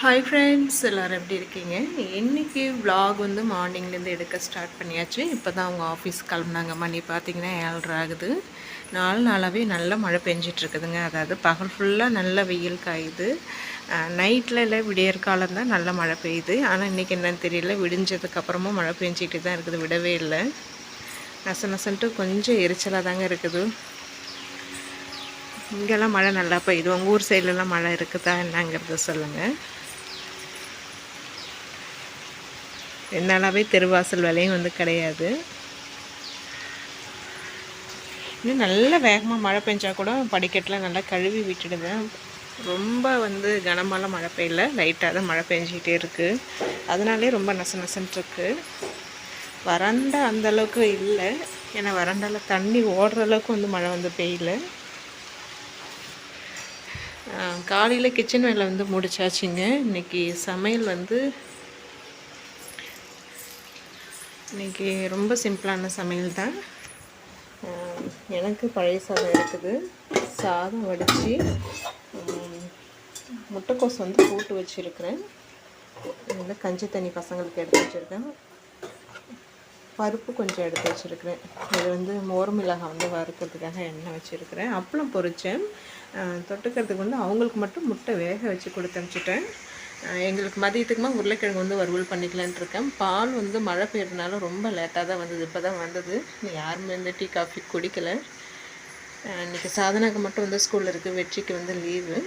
Hi friends எல்லோரும் எப்படி இருக்கீங்க? இன்றைக்கி விலாக் வந்து மார்னிங்லேருந்து எடுக்க ஸ்டார்ட் பண்ணியாச்சு. இப்போ தான் அவங்க ஆஃபீஸ் கிளம்புனாங்க. மணி பார்த்தீங்கன்னா ஏழ்ரை ஆகுது. நாலு நாளாகவே நல்ல மழை பெஞ்சிட்ருக்குதுங்க. அதாவது பகல் ஃபுல்லாக நல்ல வெயில் காயுது. நைட்டில் இல்லை விடியற்காலம் தான் நல்ல மழை பெய்யுது. ஆனால் இன்றைக்கி என்னன்னு தெரியல. விடிஞ்சதுக்கப்புறமும் மழை பெஞ்சிட்டு தான் இருக்குது. விடவே இல்லை. நச நசன்ட்டு கொஞ்சம் எரிச்சலாக தாங்க இருக்குது. இங்கெல்லாம் மழை நல்லா பெய்யுது. உங்கள் ஊர் சைட்லலாம் மழை இருக்குதா? என்னங்கிறத சொல்லுங்கள் ரெண்டு நாளாகவே தெருவாசல் வேலையும் வந்து கிடையாது. இன்னும் நல்ல வேகமாக மழை பெஞ்சால் கூட படிக்கட்டில் நல்லா கழுவி விட்டுடுவேன். ரொம்ப வந்து கனமாலாம் மழை பெய்யல. லைட்டாக தான் மழை பெஞ்சிக்கிட்டே இருக்குது அதனாலே ரொம்ப நச நசன்ட்டு இருக்கு. வறண்டா அந்த அளவுக்கு இல்லை. ஏன்னா வறண்டாவில் தண்ணி ஓடுற அளவுக்கு வந்து மழை வந்து பெய்யல. காலையில் கிச்சன் வேலை வந்து முடிச்சாச்சுங்க. இன்னைக்கு சமையல் வந்து இன்னைக்கு ரொம்ப சிம்பிளான சமையல் தான். எனக்கு பழைய சாதம் இருக்குது. சாதம் வடித்து முட்டைக்கோஸ் வந்து போட்டு வச்சுருக்கிறேன். இதில் கஞ்சி தண்ணி பசங்களுக்கு எடுத்து வச்சுருக்கேன். பருப்பு கொஞ்சம் எடுத்து வச்சுருக்கிறேன். இது வந்து மோர் மிளகாய் வந்து வறுக்கிறதுக்காக எண்ணெய் வச்சுருக்கிறேன். அப்பளம் பொரித்தேன் தொட்டுக்கிறதுக்கு வந்து அவங்களுக்கு மட்டும் முட்டை வேக வச்சு கொடுத்து அனுப்பிச்சிட்டேன். எங்களுக்கு மதியத்துக்குமா உருளைக்கிழங்கு வந்து வறுவல் பண்ணிக்கலான் இருக்கேன். பால் வந்து மழை பெய்யறதுனால ரொம்ப லேட்டாக தான் வந்தது இப்போ தான் வந்தது யாருமே வந்து டீ காஃபி குடிக்கல. இன்றைக்கி இன்னைக்கு சாதனாக்கு மட்டும் வந்து ஸ்கூலில் இருக்குது வெற்றிக்கு வந்து லீவு.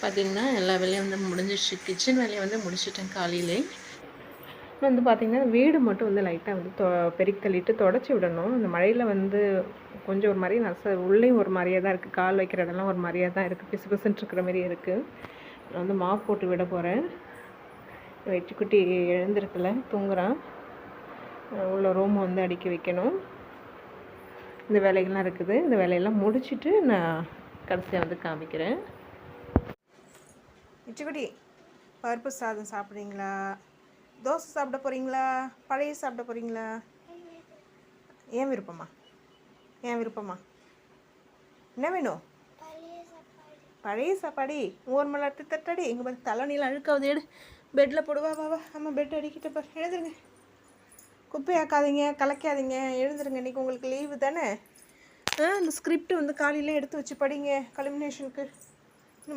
பார்த்திங்கன்னா எல்லா வேலையும் வந்து முடிஞ்சிடுச்சு கிச்சன் வேலையை வந்து முடிச்சிட்டேன் காலையிலே. வந்து பார்த்திங்கன்னா வீடு மட்டும் வந்து லைட்டாக வந்து தொ பெருக்கி தள்ளிட்டு தொடச்சி விடணும். இந்த மழையில் வந்து கொஞ்சம் ஒரு மாதிரி நச உள்ளேயும் ஒரு மாதிரியாக தான் இருக்குது கால் வைக்கிற இடம்லாம் ஒரு மாதிரியாக தான் இருக்குது பிசு பிசுன்ட்டு இருக்கிற மாதிரி இருக்குது நான் வந்து மாப் போட்டு விட போகிறேன் வெற்றிக்குட்டி எழுந்திருக்கல தூங்குறான். உள்ள ரூம் வந்து அடுக்கி வைக்கணும். இந்த வேலைகள்லாம் இருக்குது. இந்த வேலையெல்லாம் முடிச்சுட்டு நான் கடைசியாக வந்து காமிக்கிறேன். இச்சுக்குடி பருப்பு சாதம் சாப்பிட்றீங்களா? தோசை சாப்பிட போகிறீங்களா பழைய சாப்பிட போகிறீங்களா ஏன் விருப்பமா? ஏன் விருப்பமா? என்ன வேணும்? பழைய சாப்பாடி. ஓர்மல் அட்டு தட்டாடி. எங்கள் பார்த்து தலைநில அழுக்காவது எடு. பெட்டில் போடுவா வாவா ஆமாம் பெட் அடிக்கிட்ட பாரு எழுதுருங்க குப்பையாக்காதீங்க கலைக்காதீங்க. எழுதுருங்க இன்றைக்கி உங்களுக்கு லீவு தானே? ஆ ஸ்கிரிப்ட் வந்து காலையில் எடுத்து வச்சு படிங்க கலிமினேஷனுக்கு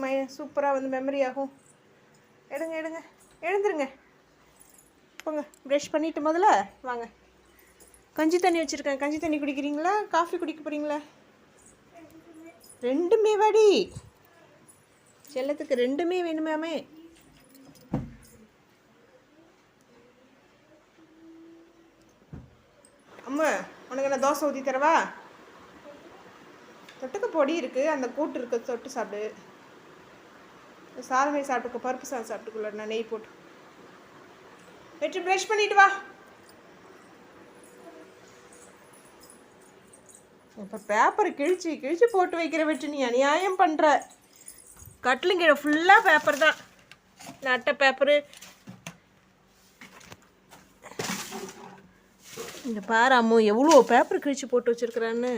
மை சூப்பராக வந்து மெமரி ஆகும். எடுங்க எடுங்க. எழுந்துருங்க. போங்க. ப்ரஷ் பண்ணிட்டு முதல்ல வாங்க. கஞ்சி தண்ணி வச்சுருக்கேன். கஞ்சி தண்ணி குடிக்கிறீங்களா? காஃபி குடிக்க போகிறீங்களா ரெண்டுமே வாடி. செல்லத்துக்கு ரெண்டுமே வேணுமாமே அம்மா. உனக்கு நான் தோசை ஊற்றி தரவா? தொட்டுக்க பொடி இருக்குது அந்த கூட்டு இருக்குது தொட்டு சாப்பிடு. சாதமே சாப்பிட்டுக்கோ. பருப்பு சாதம் சாப்பிட்டுக்குள்ள நான் நெய் போட்டு. வெற்றி ப்ரஷ் பண்ணிட்டு வா. இப்போ பேப்பரை கிழிச்சு கிழிச்சு போட்டு வைக்கிற வெற்றி நீ அநியாயம் பண்ணுற கட்லிங்கிற ஃபுல்லாக பேப்பர் தான். நட்டை பேப்பரு இந்த பாரு அம்மு எவ்வளோ பேப்பர் கிழிச்சு போட்டு வச்சிருக்கிறான்னு.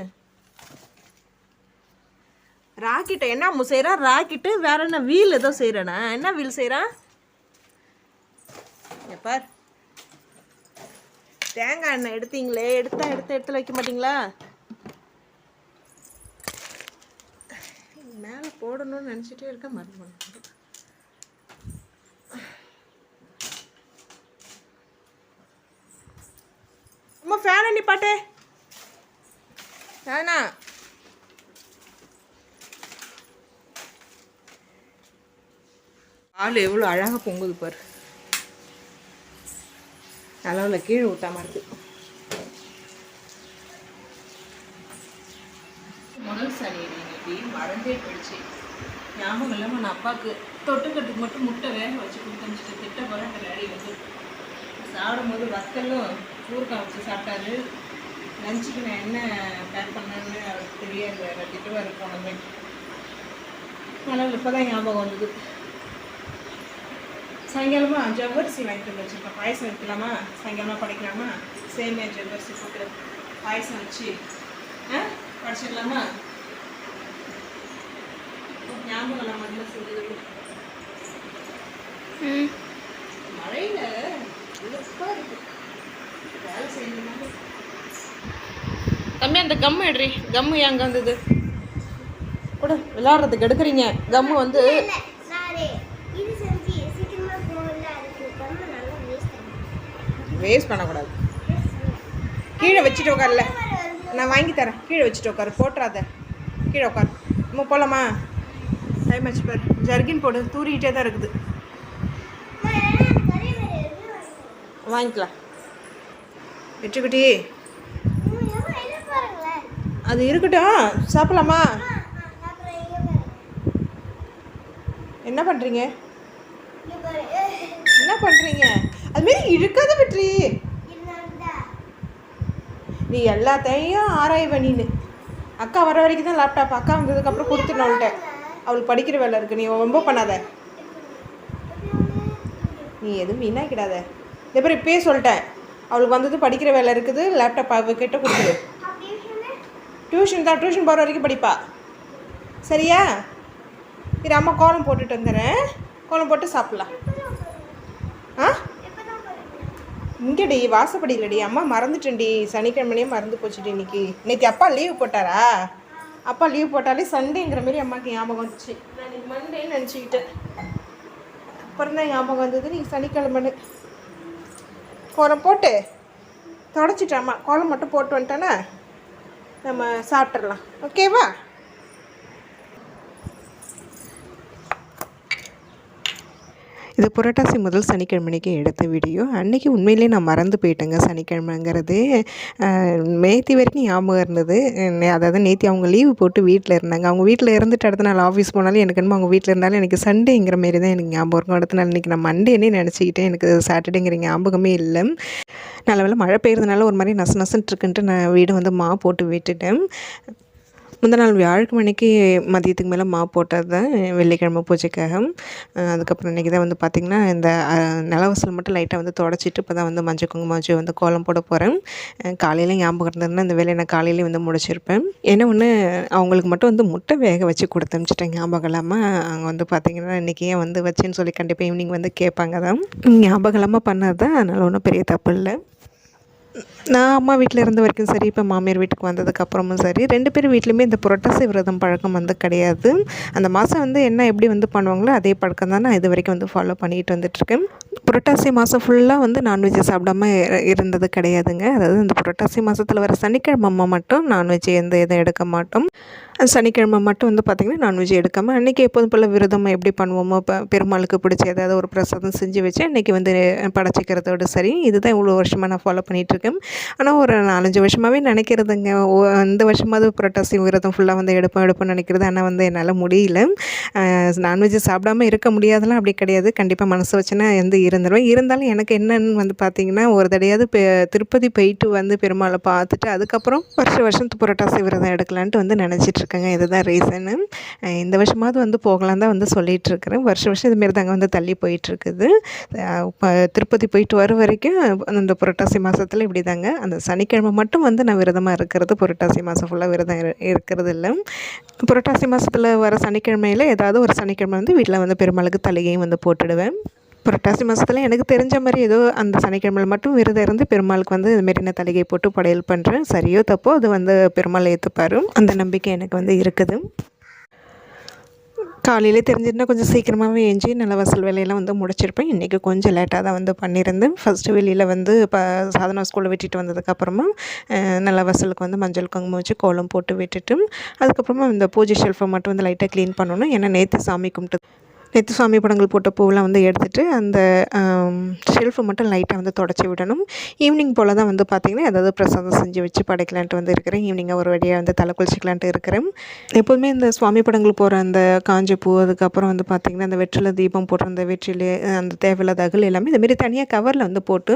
ராக்கெட்டை என்ன அம்மு செய்கிறா ராக்கெட்டு வேற என்ன வீல் ஏதோ செய்கிறேனா என்ன வீல் செய்கிறான் இங்க பார். தேங்காய் எண்ணெய் எடுத்தீங்களே எடுத்தா எடுத்து எடுத்து வைக்க மாட்டீங்களா? மேலே போடணும்னு நினச்சிட்டே இருக்க மறந்து பண்ண அம்மா ஃபேன் அண்ணி பாட்டு. வேணா எவ்வளோ அழகாக பொங்குது பாரு. அளவில் கீழே ஊற்றாம இருக்கு. முதல் சனி இன்னைக்கு மறந்தே போயிடுச்சு. ஞாபகம் இல்லாமல் நான் அப்பாவுக்கு தொட்டுக்கட்டுக்கு மட்டும் முட்டை வேக வச்சு கொடுத்துட்டு திட்ட போகிற விளையாடி வந்து சாப்பிடும்போது வத்தலும் ஊறுகாய் வச்சு சாப்பிட்டாரு. லஞ்சுக்கு நான் என்ன பேக் பண்ணேன்னு அவருக்கு தெரியாது. வேறு திட்டுவார் போனது அதனால் இப்போ தான் ஞாபகம் வந்தது. சாயங்காலமா ஜவ்வரிசி வாங்கிட்டு வந்து வச்சுருக்கேன் பாயசம் வைக்கலாமா? சாயங்காலமா படைக்கலாமா? சேமியா ஜவ்வரிசி போட்டு பாயசம் வச்சு ஆ படிச்சிடலாமா? ஞாபகம் முதல்ல சொல்லுது ம். மழையில இருக்கு. வேலை செய்யணும்னாலே தம்பி அந்த கம்மு எடுறி. கம்மு எங்க வந்தது? கூட விளையாடுறதுக்கு எடுக்கிறீங்க. கம்மு வந்து வேஸ்ட் பண்ணக்கூடாது. கீழே வச்சுட்டு உட்கார்ல நான் வாங்கி தரேன். கீழே வச்சுட்டு உட்காரு போட்டுறாத. கீழே உட்காரு நம்ம போகலாமா டைம் ஆச்சு பாரு. ஜர்கின் போடு. தூரிக்கிட்டே தான் இருக்குது. வாங்கிக்கலாம். வெற்றிக்குட்டி அது இருக்கட்டும். சாப்பிடலாமா? என்ன பண்ணுறீங்க என்ன பண்ணுறீங்க அதுமாரி இழுக்காத வெற்றி. நீ எல்லாத்தையும் ஆராய்வ நீனு. அக்கா வர வரைக்கும் தான் லேப்டாப் அக்கா வந்ததுக்கப்புறம் கொடுத்துடணும் அவள்கிட்ட. அவளுக்கு படிக்கிற வேலை இருக்குது நீ ரொம்ப பண்ணாத. நீ எதுவும் வீணாக்கிடாத. இதே மாதிரி இப்பயே சொல்லிட்டேன். அவளுக்கு வந்தது படிக்கிற வேலை இருக்குது. லேப்டாப் அவகிட்ட கொடுத்துரு டியூஷன் தான். டியூஷன் போகிற வரைக்கும் படிப்பா. சரியா? இரு அம்மா கோலம் போட்டுட்டு வந்துடுறேன். கோலம் போட்டு சாப்பிட்லாம். ஆ? இங்கடி வாசப்படியிலடி அம்மா மறந்துட்டேன்டி சனிக்கிழமையே மறந்து போச்சுடி இன்னைக்கு. நேற்று அப்பா லீவ் போட்டாரா? அப்பா லீவ் போட்டாலே சண்டேங்கிற மாதிரி அம்மாவுக்கு ஞாபகம் வந்துச்சு. நான் இன்னைக்கு மண்டேன்னு நினச்சிக்கிட்டேன். அப்புறம் தான் ஞாபகம் வந்தது. நீங்கள் சனிக்கிழமைன்னு. கோலம் போட்டு. தொடச்சிட்டாம்மா கோலம் மட்டும் போட்டு வந்துட்டேன்னா நம்ம சாப்பிட்றலாம் ஓகேவா இது புரட்டாசி முதல் சனிக்கிழமைக்கு எடுத்த வீடியோ அன்றைக்கி உண்மையிலே நான் மறந்து போயிட்டேங்க சனிக்கிழமைங்கிறது. நேத்தி வரைக்கும் ஞாபகம் இருந்தது. அதாவது நேத்தி அவங்க லீவு போட்டு வீட்டில் இருந்தாங்க. அவங்க வீட்டில் இருந்துட்டு அடுத்த நாள் ஆஃபீஸ் போனாலும் எனக்கு என்னமோ அவங்க வீட்டில் இருந்தாலும் எனக்கு சண்டேங்கிற மாரி தான் எனக்கு ஞாபகம் இருக்கும். அடுத்த நாள் இன்றைக்கி நான் மண்டேனே நினச்சிக்கிட்டேன். எனக்கு சாட்டர்டேங்கிற ஞாபகமே இல்லை. நல்ல வேலை மழை பெய்யறதுனால ஒரு மாதிரி நச நசன்ட்டு இருக்குன்ட்டு நான் வீடு வந்து மா போட்டு விட்டுட்டேன். முந்தின நாள் வியாழக்கிழமைக்கு மதியத்துக்கு மேலே மா போட்டது தான் வெள்ளிக்கிழமை பூஜைக்காக. அதுக்கப்புறம் இன்றைக்கி தான் வந்து பார்த்திங்கன்னா இந்த நிலவசல் மட்டும் லைட்டாக வந்து தொடச்சிட்டு இப்போ தான் வந்து மஞ்சள் குங்குமம் வச்சு வந்து கோலம் போட போகிறேன் காலையில் ஞாபகம் இருந்ததுன்னா இந்த வேலையை நான் காலையிலேயே வந்து முடிச்சிருப்பேன். ஏன்னா ஒன்று அவங்களுக்கு மட்டும் வந்து முட்டை வேக வச்சு கொடுத்து அனுப்பிச்சிட்டேன். ஞாபகம் இல்லாமல் அவங்க வந்து பார்த்திங்கன்னா இன்றைக்கி ஏன் வந்து வச்சேன்னு சொல்லி கண்டிப்பாக ஈவினிங் வந்து கேட்பாங்க தான். ஞாபகம் இல்லாமல் பண்ணது தான் அதனால் ஒன்றும் பெரிய தப்பு இல்லை. நான் அம்மா வீட்டில் இருந்த வரைக்கும் சரி இப்போ மாமியார் வீட்டுக்கு வந்ததுக்கப்புறமும் சரி ரெண்டு பேர் வீட்லேயுமே இந்த புரட்டாசி விரதம் பழக்கம் வந்து கிடையாது. அந்த மாதம் வந்து என்ன எப்படி வந்து பண்ணுவாங்களோ அதே பழக்கம் தான் நான் இது வரைக்கும் வந்து ஃபாலோ பண்ணிட்டு வந்துட்டுருக்கேன். புரட்டாசி மாதம் ஃபுல்லாக வந்து நான்வெஜ் சாப்பிடாம இருந்தது கிடையாதுங்க. அதாவது இந்த புரட்டாசி மாதத்தில் வர சனிக்கிழமை மட்டும் நான்வெஜ் எந்த எதுவும் எடுக்க மாட்டோம். சனிக்கிழமை மட்டும் வந்து பார்த்திங்கன்னா நான்வெஜ் எடுக்காமல் அன்றைக்கி எப்போதும் போல் விரதம் எப்படி பண்ணுவோமோ இப்போ பெருமாளுக்கு பிடிச்ச ஏதாவது ஒரு பிரசாதம் செஞ்சு வச்சு அன்றைக்கி வந்து படைச்சிக்கிறதோட சரி இதுதான் இவ்வளோ வருஷமாக நான் ஃபாலோ பண்ணிகிட்ருக்கேன் ஆனால் ஒரு நாலஞ்சு வருஷமாகவே நினைக்கிறதுங்க. ஓ இந்த வருஷமாவது புரட்டாசி விரதம் ஃபுல்லாக வந்து எடுப்போம் எடுப்போம்னு நினைக்கிறது. ஆனால் வந்து என்னால் முடியல. நான்வெஜ் சாப்பிடாம இருக்க முடியாதெல்லாம் அப்படி கிடையாது. கண்டிப்பாக மனசு வச்சுன்னா வந்து இருந்துருவேன். இருந்தாலும் எனக்கு என்னன்னு வந்து பார்த்திங்கன்னா ஒரு தடையாவது பெ திருப்பதி போயிட்டு வந்து பெருமாளை பார்த்துட்டு அதுக்கப்புறம் வருஷ வருஷம் புரட்டாசி விரதம் எடுக்கலான்ட்டு வந்து நினச்சிட்ருக்கேன் இருக்கேங்க இதுதான் ரீசனு இந்த வருஷமாவது வந்து போகலாம் தான் வந்து சொல்லிட்டு இருக்கிறேன் வருஷம் வருஷம் இதுமாரி தாங்க வந்து தள்ளி போயிட்டுருக்குது. திருப்பதி போயிட்டு வர வரைக்கும் அந்த புரட்டாசி மாதத்தில் இப்படி தாங்க. அந்த சனிக்கிழமை மட்டும் வந்து நான் விரதமாக இருக்கிறது. புரட்டாசி மாதம் ஃபுல்லாக விரதம் இருக்கிறது இல்லை. புரட்டாசி மாதத்தில் வர சனிக்கிழமையில் ஏதாவது ஒரு சனிக்கிழமை வந்து வீட்டில் வந்து பெருமாளுக்கு தலையையும் வந்து போட்டுடுவேன். புரட்டாசி மாதத்தில் எனக்கு தெரிஞ்ச மாதிரி ஏதோ அந்த சனிக்கிழமையில் மட்டும் விரதம் இருந்து பெருமாளுக்கு வந்து இதுமாரி நான் தலைகை போட்டு படையல் பண்ணுறேன் சரியோ தப்போ அது வந்து பெருமாள் ஏற்றுப்பாரு அந்த நம்பிக்கை எனக்கு வந்து இருக்குது. காலையிலே தெரிஞ்சிருந்தால் கொஞ்சம் சீக்கிரமாகவே எஞ்சி வசல் வேலையெல்லாம் வந்து முடிச்சிருப்பேன். இன்றைக்கி கொஞ்சம் லேட்டாக தான் வந்து பண்ணியிருந்தேன். ஃபஸ்ட்டு வெளியில் வந்து இப்போ சாதனா ஸ்கூலில் விட்டுட்டு வந்ததுக்கப்புறமா நல்ல வசலுக்கு வந்து மஞ்சள் குங்குமம் வச்சு கோலம் போட்டு விட்டுட்டு அதுக்கப்புறமா இந்த பூஜை ஷெல்ஃபை மட்டும் வந்து லைட்டாக க்ளீன் பண்ணணும். ஏன்னா நேற்று சாமி கும்பிட்டு நேற்று சாமி படங்கள் போட்ட பூவெல்லாம் வந்து எடுத்துகிட்டு அந்த ஷெல்ஃபை மட்டும் லைட்டாக வந்து தொடச்சி விடணும். ஈவினிங் போல் தான் வந்து பார்த்திங்கன்னா ஏதாவது பிரசாதம் செஞ்சு வச்சு படைக்கலான்ட்டு வந்து இருக்கிறேன். ஈவினிங்காக ஒரு வழியாக வந்து தலை குளிச்சிக்கலான்ட்டு இருக்கிறேன். எப்போதுமே இந்த சுவாமி படங்கள் போகிற அந்த காஞ்ச பூ அதுக்கப்புறம் வந்து பார்த்திங்கன்னா அந்த வெற்றில தீபம் போடுற அந்த வெற்றிலை அந்த தேவையில்லாத அகல் எல்லாமே இதுமாரி தனியாக கவரில் வந்து போட்டு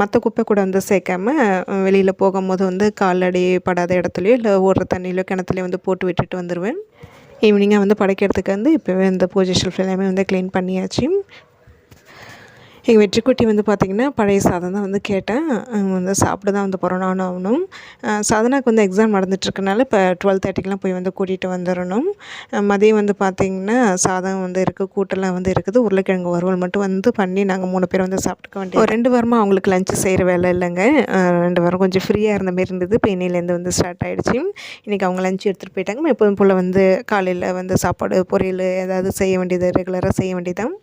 மற்ற குப்பை கூட வந்து சேர்க்காம வெளியில் போகும்போது வந்து காலடி படாத இடத்துலையோ இல்லை ஓடுற தண்ணியிலோ கிணத்துலையோ வந்து போட்டு விட்டுட்டு வந்துடுவேன் ஈவினிங்காக வந்து படைக்கிறதுக்கு வந்து இப்போவே இந்த பூஜை ஷெல்ஃப் எல்லாமே வந்து க்ளீன் பண்ணியாச்சு. எங்கள் வெற்றிக்குட்டி வந்து பார்த்திங்கன்னா பழைய சாதம் தான் வந்து கேட்டேன். வந்து சாப்பிட தான் வந்து போகிறோம் நானும் அவனும். சாதனாக்கு வந்து எக்ஸாம் நடந்துட்டுருக்கனால இப்போ டுவெல் தேர்ட்டிக்கெலாம் போய் வந்து கூட்டிகிட்டு வந்துடணும் மதியம் வந்து பார்த்திங்கன்னா சாதம் வந்து இருக்குது கூட்டெல்லாம் வந்து இருக்குது. உருளைக்கிழங்கு வறுவல் மட்டும் வந்து பண்ணி நாங்கள் மூணு பேர் வந்து சாப்பிட்டுக்க வேண்டிய ஒரு ரெண்டு வாரமாக அவங்களுக்கு லஞ்சு செய்கிற வேலை இல்லைங்க. ரெண்டு வாரம் கொஞ்சம் ஃப்ரீயாக இருந்த மாரி இருந்தது. இப்போ இன்னிலேருந்து வந்து ஸ்டார்ட் ஆகிடுச்சு இன்றைக்கி அவங்க லஞ்சு எடுத்துகிட்டு போயிட்டாங்க. எப்போதும் போல் வந்து காலையில் வந்து சாப்பாடு பொரியல் ஏதாவது செய்ய வேண்டியது ரெகுலராக செய்ய வேண்டியதான்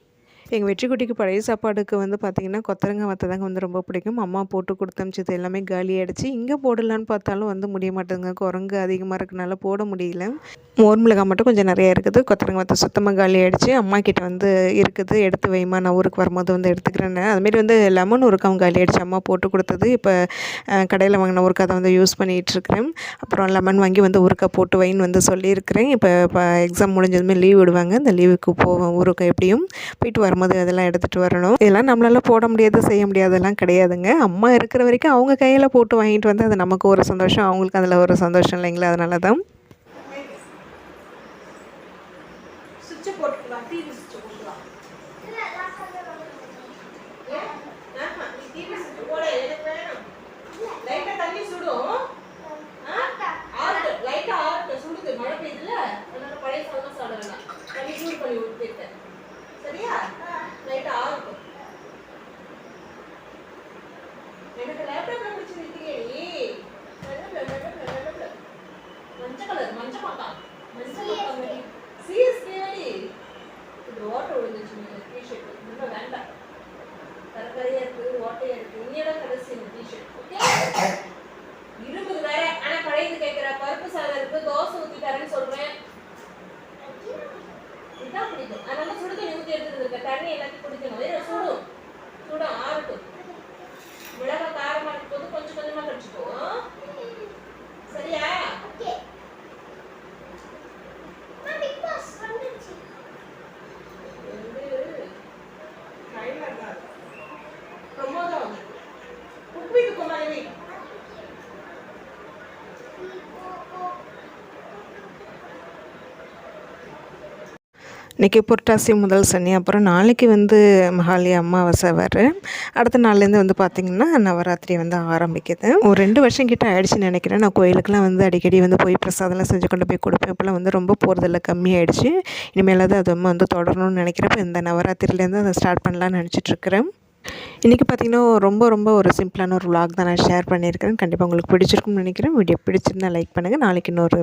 எங்கள் வெற்றிக்குட்டிக்கு பழைய சாப்பாடுக்கு வந்து பார்த்திங்கன்னா கொத்தரங்காய் வத்ததாங்க வந்து ரொம்ப பிடிக்கும். அம்மா போட்டு கொடுத்தமிச்சது எல்லாமே காலி ஆகிடுச்சு இங்கே போடலான்னு பார்த்தாலும் வந்து முடிய மாட்டேங்குங்க குரங்கு அதிகமாக இருக்கனால போட முடியல. மோர் மிளகாய் மட்டும் கொஞ்சம் நிறையா இருக்குது. கொத்தரங்காய் வத்த சுத்தமாக காலி ஆகிடுச்சு அம்மா கிட்ட வந்து இருக்குது. எடுத்து வைமா நான் ஊருக்கு வரும்போது வந்து எடுத்துக்கிறேன்னு. அதுமாரி வந்து லெமன் ஊறுக்காவும் காலி ஆகிடுச்சு அம்மா போட்டு கொடுத்தது. இப்போ கடையில் வாங்கின ஊருக்கு அதை வந்து யூஸ் பண்ணிகிட்ருக்கிறேன். அப்புறம் லெமன் வாங்கி வந்து ஊறுக்காய் போட்டு வைன்னு வந்து சொல்லியிருக்கிறேன். இப்போ எக்ஸாம் முடிஞ்சதுமே லீவ் விடுவாங்க. இந்த லீவுக்கு போவேன். ஊருக்கு எப்படியும். போயிட்டு வரும்போது அதெல்லாம் எடுத்துகிட்டு வரணும். இதெல்லாம் நம்மளால போட முடியாது செய்ய முடியாதெல்லாம் கிடையாதுங்க. அம்மா இருக்கிற வரைக்கும் அவங்க கையில் போட்டு வாங்கிட்டு வந்து அது நமக்கு ஒரு சந்தோஷம் அவங்களுக்கு அதில் ஒரு சந்தோஷம் இல்லைங்களா? அதனால தான் சுவிட்சை போட்டுக்கலாம் டிவி சுவிட்சை போட்டுக்கலாம் லைட்டா தண்ணி சுடும் ஆறுட்டு லைட்டா ஆறுட்டு சுடுது மழை பெய்யுதுல அதனால பழைய சாதம் சாப்பிடலாம் தண்ணி சூடு பண்ணி ஊற்றிட்டேன் சரியா லைட்டா ஆறுட்டும் எனக்கு லேப்டாப்ல பிடிச்சி நிற்கிறீங்க நீ லேப்டாப்ல, லேப்டாப்ல, லேப்டாப்ல. மஞ்சள் கலர் மஞ்சள் மாட்டா மஞ்சள் மாட்டா சிஎஸ்கே இது ஓட்டை விழுந்துச்சு டிஷர்ட் ரொம்ப வேண்டாம் கரகரையா இருக்கு ஓட்டையா இருக்கு இன்னியோட கடைசி இந்த டிஷர்ட் ஓகே இருக்குது வேற ஆனா பழையது கேட்கிற பருப்பு சாதம் இருக்கு தோசை ஊத்தி தரேன்னு சொல்றேன் இதான் பிடிக்கும் அதனால சுடு தண்ணி ஊத்தி எடுத்துட்டு இருக்க தண்ணி எல்லாத்தையும் குடிக்கணும் வேற சுடும் சுடும் ஆறுட்டும் மிளகாய் காரமா இருக்கும் போது கொஞ்சம் கொஞ்சமா கடிச்சுக்கோ சரியா வந்து டைலர் தான் பிரமோதம் உப்பிட்டு குமாரி இன்றைக்கி புரட்டாசி முதல் சனி அப்புறம் நாளைக்கு வந்து மகாலி அம்மாவாசை வர அடுத்த நாள்லேருந்து வந்து பார்த்திங்கன்னா நவராத்திரி வந்து ஆரம்பிக்குது. ஒரு ரெண்டு வருஷம் கிட்ட ஆயிடுச்சுன்னு நினைக்கிறேன். நான் கோயிலுக்கெலாம் வந்து அடிக்கடி வந்து போய் பிரசாதம்லாம் செஞ்சு கொண்டு போய் கொடுப்பேன். இப்போலாம் வந்து ரொம்ப போகிறதில்ல கம்மியாயிடுச்சு. இனிமேலாவது தான் அது வந்து தொடரணும்னு நினைக்கிறப்ப இந்த நவராத்திரிலேருந்து அதை ஸ்டார்ட் பண்ணலான்னு நினச்சிட்ருக்கிறேன். இன்றைக்கி பார்த்திங்கன்னா ரொம்ப ரொம்ப ஒரு சிம்பிளான ஒரு விளாக் தான் நான் ஷேர் பண்ணியிருக்கிறேன் கண்டிப்பாக உங்களுக்கு பிடிச்சிருக்கும்னு நினைக்கிறேன். வீடியோ பிடிச்சிருந்தா லைக் பண்ணுங்கள் நாளைக்கு இன்னொரு